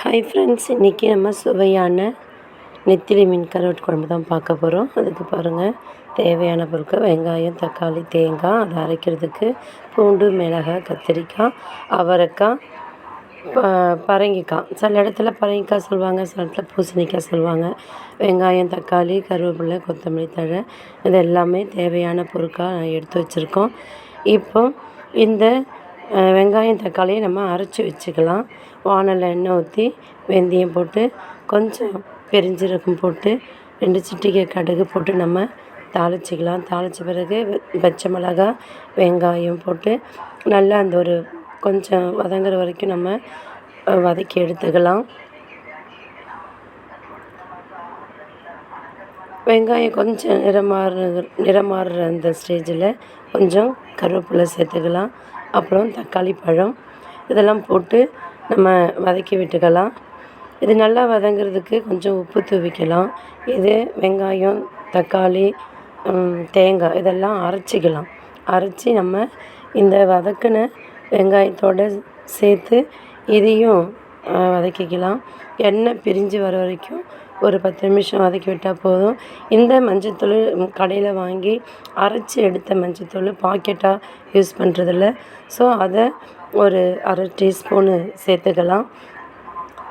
Hi friends இன்றைக்கி நம்ம சுவையான நெத்திலி மீன் கருவாட்டு குழம்பு தான் பார்க்க போகிறோம் அதுக்கு பாருங்கள் தேவையான பொருட்கள் வெங்காயம் தக்காளி தேங்காய் அதை அரைக்கிறதுக்கு பூண்டு மிளகாய் கத்திரிக்காய் அவரைக்காய் ப பரங்கிக்காய். சில இடத்துல பரங்கிக்காய் சொல்லுவாங்க சில இடத்துல பூசணிக்காய் சொல்லுவாங்க. வெங்காயம் தக்காளி கருவேப்பிலை கொத்தமல்லி தழை இது எல்லாமே தேவையான பொருட்கள் எடுத்து வச்சுருக்கோம். இப்போ இந்த வெங்காயம் தக்காளியை நம்ம அரைச்சி வச்சுக்கலாம். வானலில் எண்ணெய் ஊற்றி வெந்தயம் போட்டு கொஞ்சம் பெருஞ்சீரகம் போட்டு ரெண்டு சிட்டிகை கடுகு போட்டு நம்ம தாளிச்சிக்கலாம். தாளித்த பிறகு பச்சை மிளகா வெங்காயம் போட்டு நல்லா அந்த ஒரு கொஞ்சம் வதங்குற வரைக்கும் நம்ம வதக்கி எடுத்துக்கலாம். வெங்காயம் கொஞ்சம் நிறம் மாறு நிறம் மாறுற அந்த ஸ்டேஜில் கொஞ்சம் கருவேப்பிலை சேர்த்துக்கலாம். அப்புறம் தக்காளி பழம் இதெல்லாம் போட்டு நம்ம வதக்கி விட்டுக்கலாம். இது நல்லா வதங்குறதுக்கு கொஞ்சம் உப்பு தூவிக்கலாம். இது வெங்காயம் தக்காளி தேங்காய் இதெல்லாம் அரைச்சிக்கலாம். அரைச்சி நம்ம இந்த வதக்கின வெங்காயத்தோடு சேர்த்து இதையும் வதக்கிக்கலாம். எண்ணெய் பிரிஞ்சு வர வரைக்கும் ஒரு பத்து நிமிஷம் வதக்கி விட்டால் போதும். இந்த மஞ்சத்தூள் கடையில் வாங்கி அரைச்சி எடுத்த மஞ்சத்தூள் பாக்கெட்டாக யூஸ் பண்ணுறதில்ல ஸோ அதை ஒரு அரை டீஸ்பூனு சேர்த்துக்கலாம்.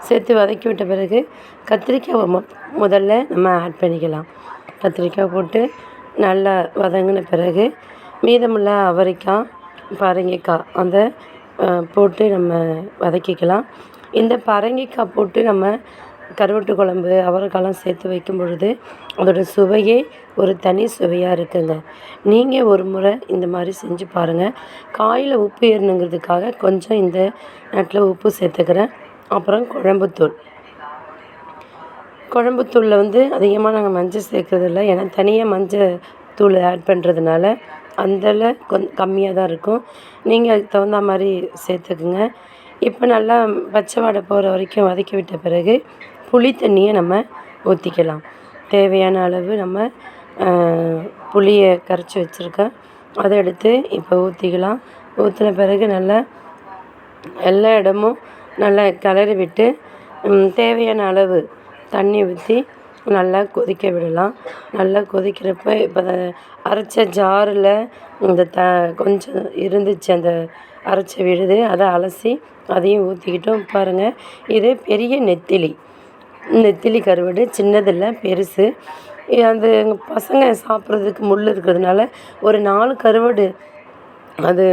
சேர்த்து வதக்கி விட்ட பிறகு கத்திரிக்காய் முதல்ல நம்ம ஆட் பண்ணிக்கலாம். கத்திரிக்காய் போட்டு நல்லா வதங்கின பிறகு மீதமுள்ள அவரைக்காய் பரங்கிக்காய் அந்த போட்டு நம்ம வதக்கிக்கலாம். இந்த பரங்கிக்காய் போட்டு நம்ம கருவாட்டு குழம்பு அவரைக்காலாம் சேர்த்து வைக்கும் பொழுது அதோடய சுவையே ஒரு தனி சுவையாக இருக்குங்க. நீங்கள் ஒரு முறை இந்த மாதிரி செஞ்சு பாருங்கள் காயில் உப்பு ஏறணுங்கிறதுக்காக கொஞ்சம் இந்த நேரத்தில் உப்பு சேர்த்துக்கிறேன். அப்புறம் குழம்புத்தூள். குழம்புத்தூளில் வந்து அதிகமாக நாங்கள் மஞ்சள் சேர்க்குறதில்ல ஏன்னா தனியாக மஞ்சள் தூள் ஆட் பண்ணுறதுனால அந்தளவு கொஞ்சம் கம்மியாக தான் இருக்கும். நீங்கள் அதுக்கு தகுந்த மாதிரி சேர்த்துக்குங்க. இப்போ நல்லா பச்சை வாடை போகிற வரைக்கும் வதக்கி விட்ட பிறகு புளி தண்ணியை நம்ம ஊற்றிக்கலாம் தேவையான அளவு நம்ம புளியை கரைச்சி வச்சுருக்கேன் அதை எடுத்து இப்போ ஊற்றிக்கலாம் ஊற்றின பிறகு நல்லா எல்லா இடமும் நல்லா கிளறி விட்டு தேவையான அளவு தண்ணி ஊற்றி நல்லா கொதிக்க விடலாம். நல்லா கொதிக்கிறப்ப இப்போ அரைச்ச ஜாரில் இந்த த கொஞ்சம் இருந்துச்சு அந்த அரைச்ச விழுது அதை அலசி அதையும் ஊற்றிக்கிட்டோம் பாருங்கள் இது பெரிய நெத்திலி. நெத்திலி கருவாடு சின்னதில்லை பெருசு. அந்த எங்கள் பசங்க சாப்பிட்றதுக்கு முள் இருக்கிறதுனால ஒரு நாலு கருவாடு அது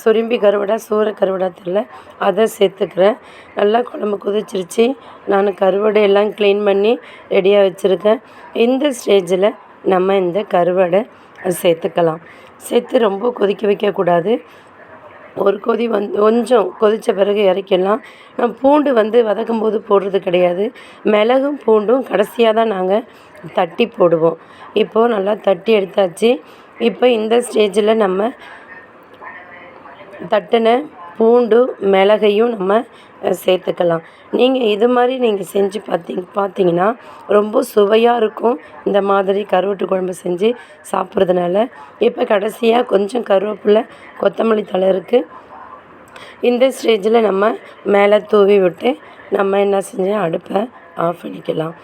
சுரும்பி கருவாடா சூர கருவாடா தெரில அதை சேர்த்துக்கிறேன். நல்லா குழம்பு கொதிச்சிருச்சு. நான் கருவாடை எல்லாம் க்ளீன் பண்ணி ரெடியாக வச்சுருக்கேன். இந்த ஸ்டேஜில் நம்ம இந்த கருவாடை சேர்த்துக்கலாம். சேர்த்து ரொம்ப கொதிக்க வைக்கக்கூடாது. ஒரு கொதி வந்து கொஞ்சம் கொதித்த பிறகு இறக்கிடலாம். நான் பூண்டு வந்து வதக்கும் போது போடுறது கிடையாது. மிளகும் பூண்டும் கடைசியாக தான் நாங்கள் தட்டி போடுவோம். இப்போது நல்லா தட்டி எடுத்தாச்சு. இப்போ இந்த ஸ்டேஜில் நம்ம தட்டின பூண்டு மிளகையும் நம்ம சேர்த்துக்கலாம். நீங்கள் இது மாதிரி நீங்கள் செஞ்சு பார்த்திங் பார்த்தீங்கன்னா ரொம்ப சுவையாக இருக்கும். இந்த மாதிரி கருவட்டு குழம்பு செஞ்சு சாப்பிட்றதுனால. இப்போ கடைசியாக கொஞ்சம் கருவேப்பிலை கொத்தமல்லி தழை இருக்குது இந்த ஸ்டேஜில் நம்ம மேலே தூவி விட்டு நம்ம என்ன செஞ்சோம் அடுப்பை ஆஃப் பண்ணிக்கலாம்.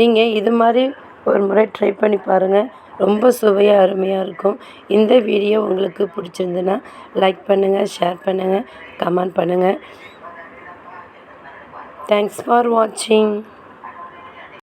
நீங்கள் இது மாதிரி ஒரு முறை ட்ரை பண்ணி பாருங்கள் ரொம்ப சுவையாக அருமையாக இருக்கும். இந்த வீடியோ உங்களுக்கு பிடிச்சிருந்துன்னா லைக் பண்ணுங்கள் ஷேர் பண்ணுங்கள் கமெண்ட் பண்ணுங்கள் தேங்க்ஸ் ஃபார் வாட்சிங்